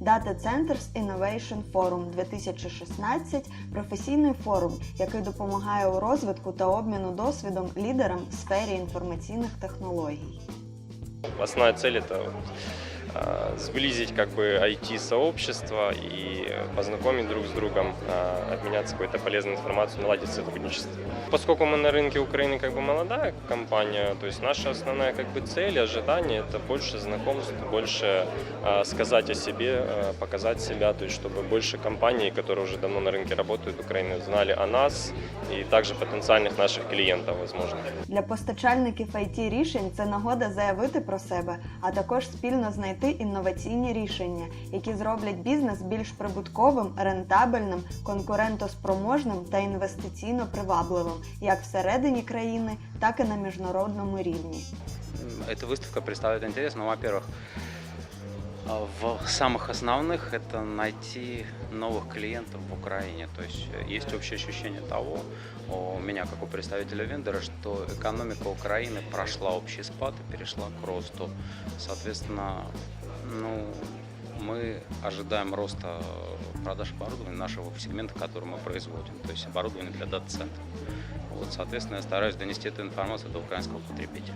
Data Centers Innovation Forum 2016 професійний форум, який допомагає у розвитку та обміну досвідом лідерам в сфері інформаційних технологій. Основна ціль а, сблизить как бы IT-сообщество и познакомить друг с другом, а, обменяться какой-то полезной информацией, наладить сотрудничество. Поскольку мы на рынке Украины как бы молодая компания, то есть наша основная как бы цель, ожидание это больше знакомств, больше а, сказать о себе, а, показать себя, то есть чтобы больше компаний, которые уже давно на рынке работают, Украины, знали о нас и также потенциальных наших клиентов, возможно. Для постачальників it рішень це нагода заявити про себе, а також спільно знайти інноваційні рішення, які зроблять бізнес більш прибутковим, рентабельним, конкурентоспроможним та інвестиційно привабливим як всередині країни, так і на міжнародному рівні. Эта выставка представляет интерес, ну, во-первых, а, в самых основных это найти новых клиентов в Украине. То есть э, есть общее ощущение того, у меня как у представителя вендора, что экономика Украины прошла общий спад и перешла к росту. Соответственно, ну, мы ожидаем роста продаж оборудования нашего сегмента, который мы производим, то есть оборудование для дата-центров. Вот, соответственно, я стараюсь донести эту информацию до украинского потребителя.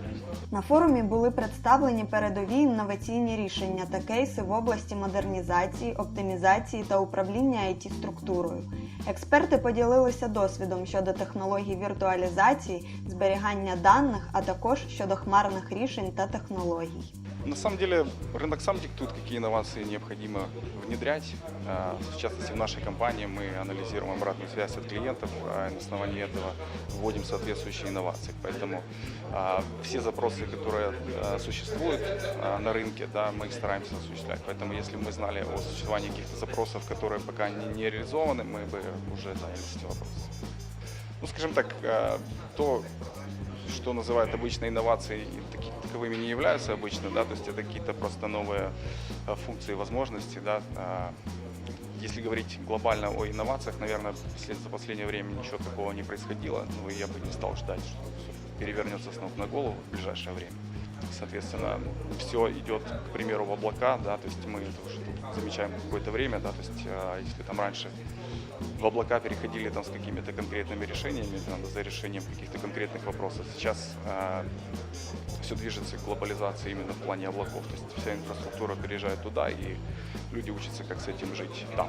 На форумі були представлені передові інноваційні рішення та кейси в області модернізації, оптимізації та управління it структурою. Експерти поділилися досвідом щодо технологій віртуалізації, зберігання даних, а також щодо хмарних рішень та технологій. На самом деле рынок сам диктует, какие инновации необходимо внедрять. А, В частности, в нашей компании мы анализируем обратную связь от клиентов, а на основании этого вводим соответствующие инновации. Поэтому а, все запросы, которые а, существуют а, на рынке, да, мы их стараемся осуществлять. Поэтому если мы знали о существовании каких-то запросов, которые пока не, не реализованы, мы бы уже занялись этим вопросом. Ну, скажем так, а, то, что называют обычно инновацией, таковыми не являются обычно, да, то есть это какие-то просто новые а, функции возможности, да. а, Если говорить глобально о инновациях, наверное, за последнее время ничего такого не происходило, ну, я бы не стал ждать, что всё перевернется с ног на голову в ближайшее время. Соответственно, все идет, к примеру, в облака, да, то есть мы это уже замечаем какое-то время, да, то есть а, если там раньше в облака переходили там с какими-то конкретными решениями, там, за решением каких-то конкретных вопросов. Сейчас все движется к глобализации именно в плане облаков. То есть вся инфраструктура переезжает туда, и люди учатся, как с этим жить там.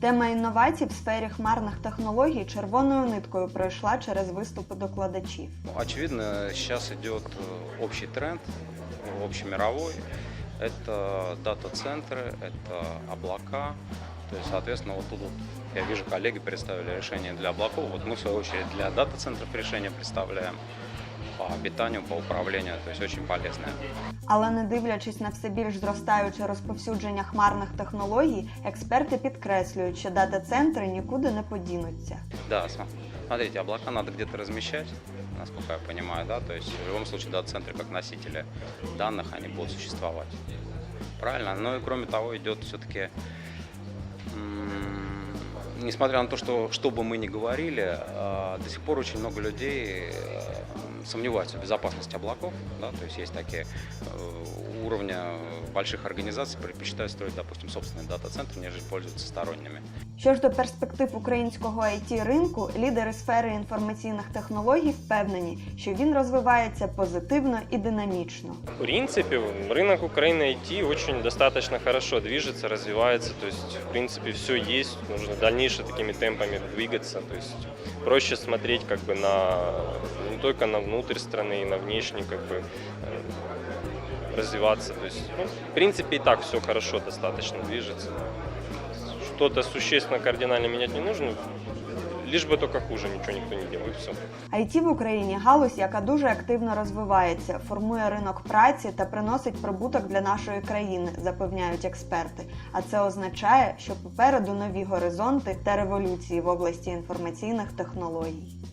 Тема інновацій в сфері хмарних технологій червоною ниткою пройшла через виступи докладачів. Ну, Очевидно, сейчас идет э, общий тренд, э, общемировой. Это дата-центры, это облака. То есть, соответственно, вот тут вот я вижу, коллеги представили решение для облаков. Вот мы, в свою очередь, для дата-центров решение представляем по обитанию, по управлению. То есть очень полезное. Але не дивлячись на все більш зростаюче розповсюдження хмарних технологій, експерти підкреслюють, що дата-центри нікуди не подінуться. Да, см- смотрите, облака надо где-то размещать, насколько я понимаю, да, то есть в любом случае дата-центры как носители данных, они будут существовать. Правильно? Ну и кроме того идет все-таки, несмотря на то, что, что бы мы ни говорили, а, до сих пор очень много людей э, сомневаются в безопасности облаков, да, то есть есть такие э, уровня больших организаций предпочитают строить, допустим, собственные дата-центры, нежели пользоваться сторонними. Що ж до перспектив українського it ринку, лідери сфери інформаційних технологій впевнені, що він розвивається позитивно і динамічно. В принципе, рынок Украины IT очень достаточно хорошо движется, развивается. То есть, в принципе, все есть. Нужно дальнейше такими темпами двигаться. То есть проще смотреть как бы на не только на внутрь страны, и на внешний как бы э, развиваться. То есть, ну, в принципе, и так все хорошо достаточно движется. Что-то существенно кардинально менять не нужно. Лишь би тільки хуже, нічого ніхто не делает. Все. IT в Україні галузь, яка дуже активно розвивається, формує ринок праці та приносить прибуток для нашої країни, запевняють експерти. А це означає, що попереду нові горизонти та революції в області інформаційних технологій.